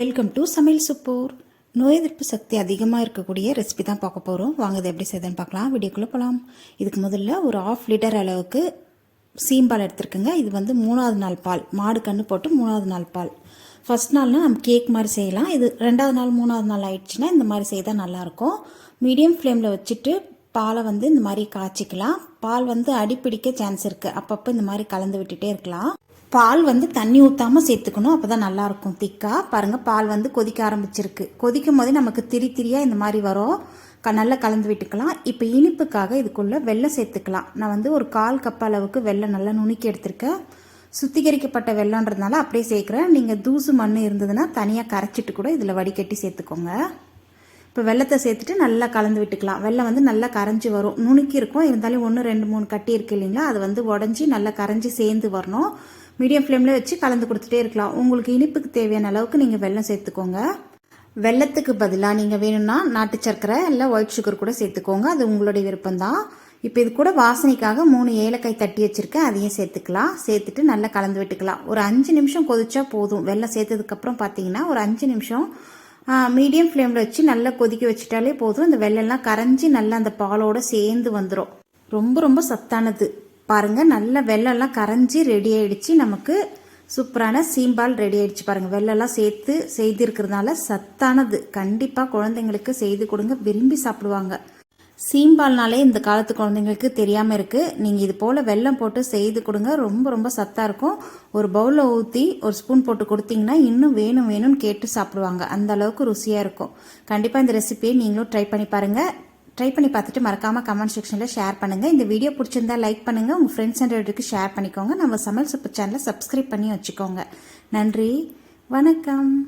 Welcome to சமையல் சுப்பூர். நோய் எதிர்ப்பு சக்தி அதிகமாக இருக்கக்கூடிய ரெசிபி தான் பார்க்க போகிறோம் வாங்க இது எப்படி செய்யுதுன்னு பார்க்கலாம். வீடியோக்குள்ளே போகலாம் இதுக்கு முதல்ல ஒரு ஆஃப் லிட்டர் அளவுக்கு சீம்பால் எடுத்துருக்குங்க. இது வந்து மூணாவது நாள் பால். மாடு கன்று போட்டு மூணாவது நாள் பால். ஃபஸ்ட் நாள்னா நம்ம கேக் மாதிரி செய்யலாம். இது ரெண்டாவது நாள் மூணாவது நாள் ஆயிடுச்சுன்னா இந்த மாதிரி செய்தால் நல்லாயிருக்கும். மீடியம் ஃப்ளேமில் வச்சுட்டு பாலை வந்து இந்த மாதிரி காய்ச்சிக்கலாம். பால் வந்து அடிப்பிடிக்க சான்ஸ் இருக்குது அப்பப்போ இந்த மாதிரி கலந்து விட்டுட்டே இருக்கலாம். பால் வந்து தண்ணி ஊற்றாமல் சேர்த்துக்கணும். அப்போ தான் நல்லாயிருக்கும். திக்காக பாருங்கள் பால் வந்து கொதிக்க ஆரம்பிச்சிருக்கு. கொதிக்கும் போதே நமக்கு திரி திரியாக இந்த மாதிரி வரும். க நல்லா கலந்து விட்டுக்கலாம். இப்போ இனிப்புக்காக இதுக்குள்ளே வெள்ளம் சேர்த்துக்கலாம். நான் வந்து ஒரு கால் கப் அளவுக்கு வெள்ளம் நல்லா நுணுக்கி எடுத்திருக்கேன். சுத்திகரிக்கப்பட்ட வெள்ளம்ன்றதுனால அப்படியே சேர்க்குறேன். நீங்கள் தூசு மண் இருந்ததுன்னா தனியாக கரைச்சிட்டு கூட இதில் வடிகட்டி சேர்த்துக்கோங்க. இப்போ வெள்ளத்தை சேர்த்துட்டு நல்லா கலந்து விட்டுக்கலாம். வெள்ளம் வந்து நல்லா கரைஞ்சி வரும். நுணுக்கி இருக்கும். இருந்தாலும் ஒன்று ரெண்டு மூணு கட்டி இருக்கு இல்லைங்களா? அது வந்து உடஞ்சி நல்லா கரைஞ்சி சேர்ந்து வரணும். மீடியம் ஃப்ளேமில் வச்சு கலந்து கொடுத்துட்டே இருக்கலாம். உங்களுக்கு இனிப்புக்கு தேவையான அளவுக்கு நீங்கள் வெள்ளம் சேர்த்துக்கோங்க. வெள்ளத்துக்கு பதிலாக நீங்கள் வேணும்னா நாட்டு சர்க்கரை இல்லை ஒயிட் சுகர் கூட சேர்த்துக்கோங்க. அது உங்களுடைய விருப்பம்தான். இப்போ இது கூட வாசனைக்காக மூணு ஏலக்காய் தட்டி வச்சுருக்கேன். அதையும் சேர்த்துக்கலாம். சேர்த்துட்டு நல்லா கலந்து விட்டுக்கலாம். ஒரு அஞ்சு நிமிஷம் கொதிச்சா போதும். வெள்ளம் சேர்த்ததுக்கப்புறம் பார்த்தீங்கன்னா ஒரு அஞ்சு நிமிஷம் மீடியம் ஃப்ளேமில் வச்சு நல்லா கொதிக்க வச்சுட்டாலே போதும். இந்த வெள்ளம்லாம் கரைஞ்சி நல்லா அந்த பாலோட சேர்ந்து வந்துடும் ரொம்ப ரொம்ப சத்தானது. பாருங்கள் நல்ல வெள்ளெல்லாம் கரைஞ்சி ரெடி ஆயிடுச்சு. நமக்கு சூப்பரான சீம்பால் ரெடி ஆயிடுச்சு பாருங்கள் வெள்ளம்லாம் சேர்த்து செய்திருக்கிறதுனால சத்தானது. கண்டிப்பாக குழந்தைங்களுக்கு செய்து கொடுங்க. விரும்பி சாப்பிடுவாங்க. சீம்பால்னாலே இந்த காலத்து குழந்தைங்களுக்கு தெரியாமல் இருக்குது நீங்கள் இது போல் வெல்லம் போட்டு செய்து கொடுங்க. ரொம்ப ரொம்ப சத்தாக இருக்கும். ஒரு பவுலில் ஊற்றி ஒரு ஸ்பூன் போட்டு கொடுத்தீங்கன்னா இன்னும் வேணும் வேணும்னு கேட்டு சாப்பிடுவாங்க. அந்த அளவுக்கு ருசியாக இருக்கும். கண்டிப்பாக இந்த ரெசிபியை நீங்களும் ட்ரை பண்ணி பாருங்கள் ட்ரை பண்ணி பார்த்துட்டு மறக்காமல் கமெண்ட் செக்ஷனில் ஷேர் பண்ணுங்கள் இந்த வீடியோ பிடிச்சிருந்தா லைக் பண்ணுங்கள் உங்கள் ஃப்ரெண்ட்ஸ் அண்ட் ரிலேட்டிவ்க்கு ஷேர் பண்ணிக்கோங்க. நம்ம சமையல் சூப்பர் சேனலை சப்ஸ்கிரைப் பண்ணி வச்சுக்கோங்க. நன்றி. வணக்கம்.